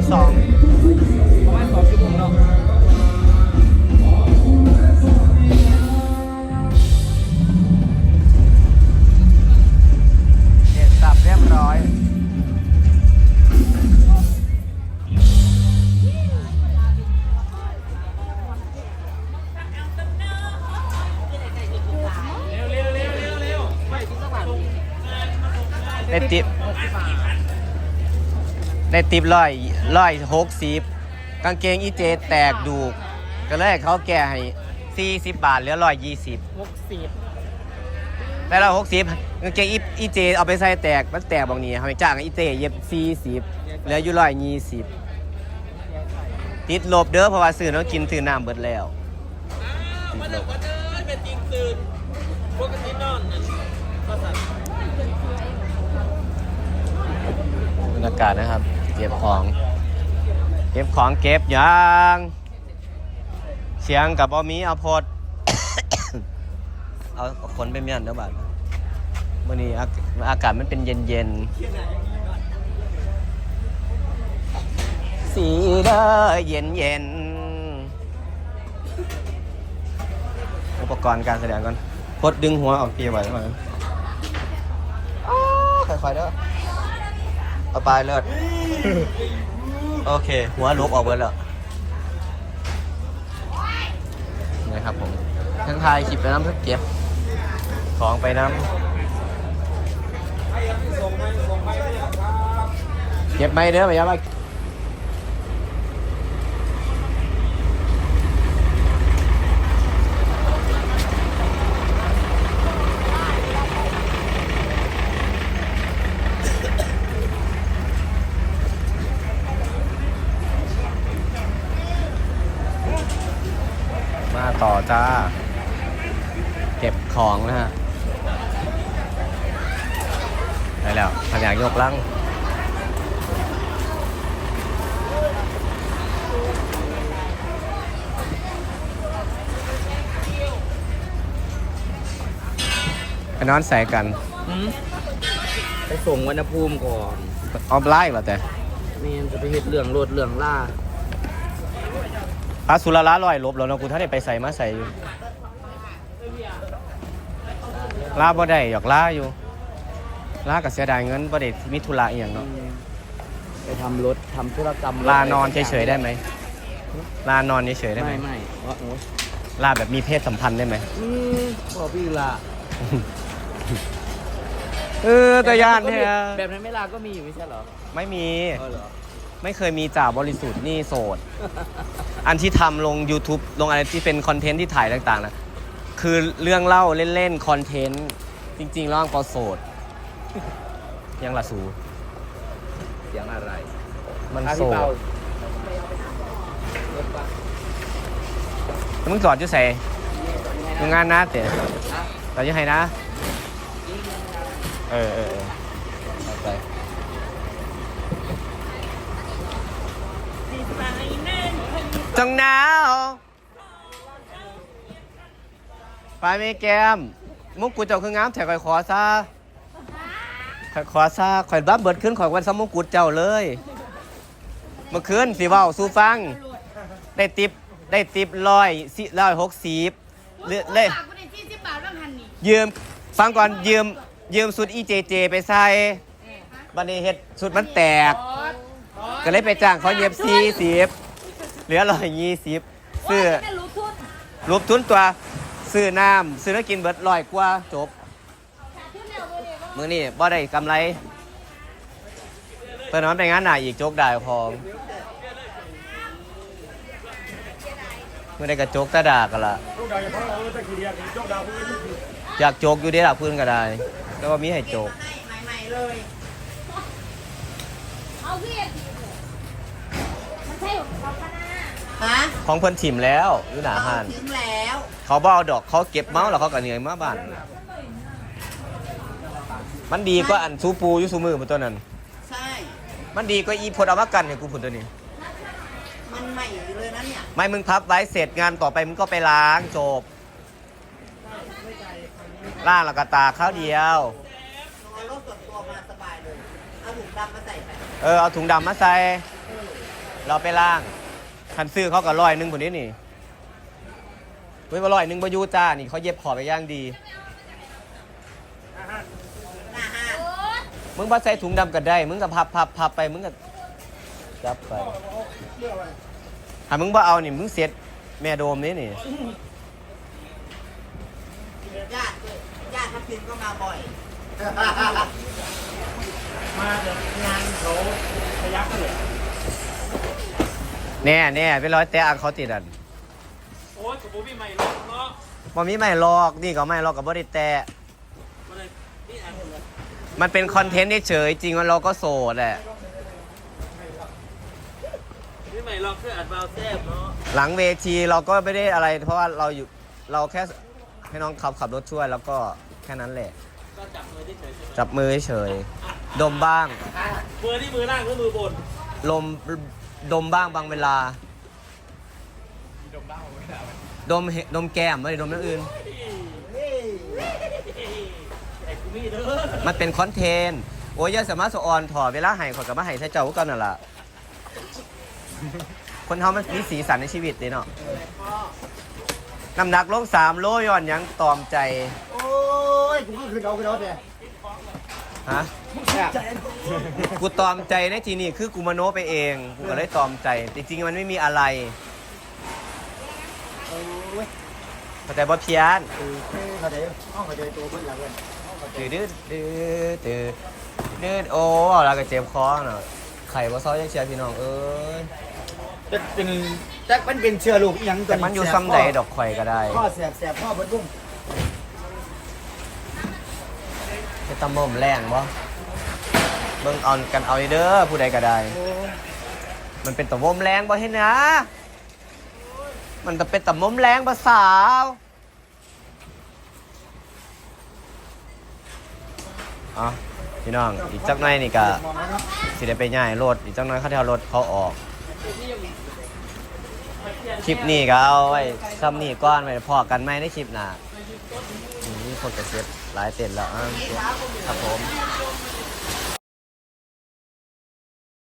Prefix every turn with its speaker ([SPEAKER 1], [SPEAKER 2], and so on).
[SPEAKER 1] 22 ได้ติปได้ติปร้อยร้อยหกสิบกางเกงอีเจแตกดูก ก็เลยให้เขาแก้ให้สี่สิบบาทเหลือร้อยยี่สิบ
[SPEAKER 2] หกสิบ
[SPEAKER 1] แต่เราหกสิบกางเกงอีอีเจเอาไปใส่แตกมันแตกบางนี้ทำไมจ้างอีเจเย็บสี่สิบเหลืออยู่ร้อยยี่สิบติดลบเด้อเพราะว่าซื้อแล้วกินซื้อน้ำเบิดแล้วติดลบ
[SPEAKER 2] เป็นจริงตื่นปกตินอนนั่นก็สั่น
[SPEAKER 1] บรรยากาศนะครับ เก็บของ เก็บของเก็บยางเสียงกับอมีเอาพดเอาเอาคนไปเมียนเด้อบัดวันนี้อากาศมันเป็นเย็นเย็นสีเด้อเย็นเย็นอุปกรณ์การแสดงก่อนโคดดึงหัวออกเกียร์ไว้ก่อนอ้าวค่อยๆเด้อเอาไปเลิศ โอเค หัวลุกออกเบิดแล้วนะครับผมทั้งทายขีดไปน้ำทั้งเก็บ ของไปน้ำเก็บไม่เด้อไปยับไปมาต่อจ้า เก็บ ของนะฮะได้แล้วขยายยกลังไปนอนใส่กัน
[SPEAKER 2] ไปส่งวันภูมิก่อน
[SPEAKER 1] ออฟไลน์เหรอแต่
[SPEAKER 2] เมนจะไปเฮ็ดเรื่องรถเรื่องล่า
[SPEAKER 1] พระสุรละลอยลบแล้วเนาะกูถ้าได้ไปใส่มาใส่อยู่ ลาบ่ได้หยอกลาอยู่ลากับเสียดายเงินบ่ได้มิถุระอหย่างเนาะ
[SPEAKER 2] ไปทำรถทำธุรกรรมรถ
[SPEAKER 1] ลานอนเฉยๆได้ไหมลานอนเฉยๆได้ไหม
[SPEAKER 2] ไม่ไม่เพราะโอ้ย
[SPEAKER 1] ลาแบบมีเพศสัมพันธ์ได้ไหม
[SPEAKER 2] อืมบอกพี่ละ
[SPEAKER 1] เออแต่ยานเนี่ย
[SPEAKER 2] แบบนั้นไม่ลาก็มีอยู่ไม่ใช่เหรอ
[SPEAKER 1] ไม่มี
[SPEAKER 2] เออเหรอ
[SPEAKER 1] ไม่เคยมีจ่าบริสุทธิ์นี่โสด อันที่ทำลง YouTube ลงอะไรที่เป็นคอนเทนต์ที่ถ่ายต่างๆนะ คือเรื่องเล่าเล่นๆคอนเทนต์จริงๆแล้วก็โสด ยังละสู
[SPEAKER 2] เสียงอะไร
[SPEAKER 1] มัน
[SPEAKER 2] อะ
[SPEAKER 1] โส
[SPEAKER 2] พี่เปา
[SPEAKER 1] ดมึงจอดอยู่ใส่มึงงานนะเต๋จอดอยู่ให้นะ เออเออเออเอาไปจังหนาว ไปไหม่แก้มมุกกูเจ้าคืองามแถวข่อยขอซะข่อยขอซะข่อยรับเบิดขึ้นข่อยวันสมุกกูเจ้าเลย เมื่อคืนสิเว้าสู้ฟัง ได้ติปได้ติปร้อยสิร้อยหกสิบเลือเลย
[SPEAKER 3] ฝากคนในที่สิบบาทบ้างหันนี่
[SPEAKER 1] ยืมฟังก่อนยืมยืมสุดอีเจเจไปใส่บันนี้เฮ็ดสุดมันแตก ก็เลยไปจ้างเขาเย็บสี่สิบเหลือร้อยยี่สิบซื้อ
[SPEAKER 3] แค่รู้ทุน
[SPEAKER 1] รูปทุนตัว ซื้อน้ำซื้อน้ำกินเบิดร้อยกว่าจบมือนี่บ่ได้กำไรเปิดน้ำไปงานหนาอีกโจกได้พองมือได้กระโจกตาดากันละอยากโจกอยู่เด้ล่ะพื้นก็ได้แต่ว่ามีให้โจก
[SPEAKER 3] ใหม่ๆเลยเอาพี่มันใช่ของเขาปะนะ ฮะ
[SPEAKER 1] ของเพิ่นถิ่มแล้วอยู่หนาห้าน
[SPEAKER 3] ถึงแล้ว
[SPEAKER 1] เขาบ่เอาดอกเขาเก็บเมาส์แล้วเขาก็เหนื่อยมาบ้าน มันดีกว่าอันซูปูอยู่ซูมือมันตัวนั้น
[SPEAKER 3] ใช่
[SPEAKER 1] มันดีกว่าอีพดเอามากันเนี่ยกูผุนตัวนี้
[SPEAKER 3] มันใหม่อยู่เลยนะเนี่ย
[SPEAKER 1] ไม่มึงพับไว้เสร็จงานต่อไปมึงก็ไปล้างจบล้างแล้วก็ตากข้าวเดียว
[SPEAKER 3] เอารถส่วนตัวมาสบายเลยเอาถุงดำมาใส่ไป
[SPEAKER 1] เออเอาถุงดำมาใส่ เราไปล้าง คันซื้อเขาก็ร้อยหนึงคนนี้นี่เว้ยว่าร้อยหนึงบายูจ้านี่เขาเย็บขอบไปย่างดี
[SPEAKER 3] หน้าห้าง
[SPEAKER 1] มึงมาใส่ถุงดำก็ได้ มึงก็พับพับพับไปมึงก็จับไปถ้ามึงบ่เอานี่มึงเสียดแม่โดมนี่นี่
[SPEAKER 3] ญาติด้วยญาติทัพทิมก็มาบ่อย
[SPEAKER 2] มาเดี๋ยวงานเขาพยักเลย
[SPEAKER 1] แน่แน่ไปร้อยแต่อังเขาติดอัน
[SPEAKER 2] โอ้ยกับโบบี้ใหม่รอบเนาะ
[SPEAKER 1] บ่มีไม่ลอกนี่ก็ไม่ลอกกับบ่ได้แต่
[SPEAKER 2] มาเลยนี่อันเลย
[SPEAKER 1] มันเป็นคอนเทนต์เฉยๆจริงว่าเราก็โสดแหละ
[SPEAKER 2] นี่ใหม่รอบคืออัดบาวแซ่บเนาะ
[SPEAKER 1] หลังเวทีเราก็ไม่ได้อะไร เพราะว่าเราอยู่เราแค่ให้น้องขับขับรถช่วยแล้วก็แค่นั้นแหละ
[SPEAKER 2] ก็จับมือที่เฉยใช่ไหม
[SPEAKER 1] จับมือเฉยๆดมบ้าง
[SPEAKER 2] มือที่มือล่างคือมือบน
[SPEAKER 1] ลม ดมบ้างบางเวลาดมเห็ดมแก้มไม่ได้ดมอย่างอื่น
[SPEAKER 2] ไอ้กูมีเด้อ
[SPEAKER 1] มันเป็นคอนเทนต์โอ้ยอยาสามารถสออนถอดเวลาให้ขอยกับมาให้ใช้เจ้ากันนั่นล่ะ คนเขามันมีสีสันในชีวิตเลยเนาะน้ำหนักลงสามโลย้อนหยังตอมใจ
[SPEAKER 4] โอ้ยกูก็คือเอาคือเอาแต่
[SPEAKER 1] ฮะกูตอมใจในทีนี้คือกูมโนไปเองกูก็เลยตอมใจ จริงๆมันไม่มีอะไร
[SPEAKER 4] โอ้ย
[SPEAKER 1] เข้าใจบ่เพี้ยน
[SPEAKER 4] คือเขาใจห้องเขาใจตัวคนละเว้ย
[SPEAKER 1] ดื้อดื้อดื้อดื้อดื้อโอ้เราก็เจ็บคอเนาะไข่บ่ซ้อยยังเชียร์พี่น้องเอ้ย
[SPEAKER 4] จะเป็นจักมันเป็นเชื้อลูกอีหยังตัว
[SPEAKER 1] แต่มันอยู่ซ้ำใดดอกข่อยก็ได้
[SPEAKER 4] ข้อแสบแสบข้อเบดบุ้ง
[SPEAKER 1] จะตำบ่มแรงบ่เบิ่งเอากันเอาเด้อผู้ใดก็ได้ มันเป็นตะวมแรงบ่เห็นนะ มันจะเป็นตะวมแรงบ่สาวอ๋อพี่น้องอีกจักหน่อยนี่ก็
[SPEAKER 4] มองแล้วเนาะ
[SPEAKER 1] สิได้ไปย่ายรถอีกจักหน่อยเขาจะเอารถเขาออก คลิปนี้ก็เอาไว้ซ้ำนี่ก้อนไว้พอกันไหมในคลิปหน้านี่คนกระเซ็บ หลายเต็นแล้วอะครับผม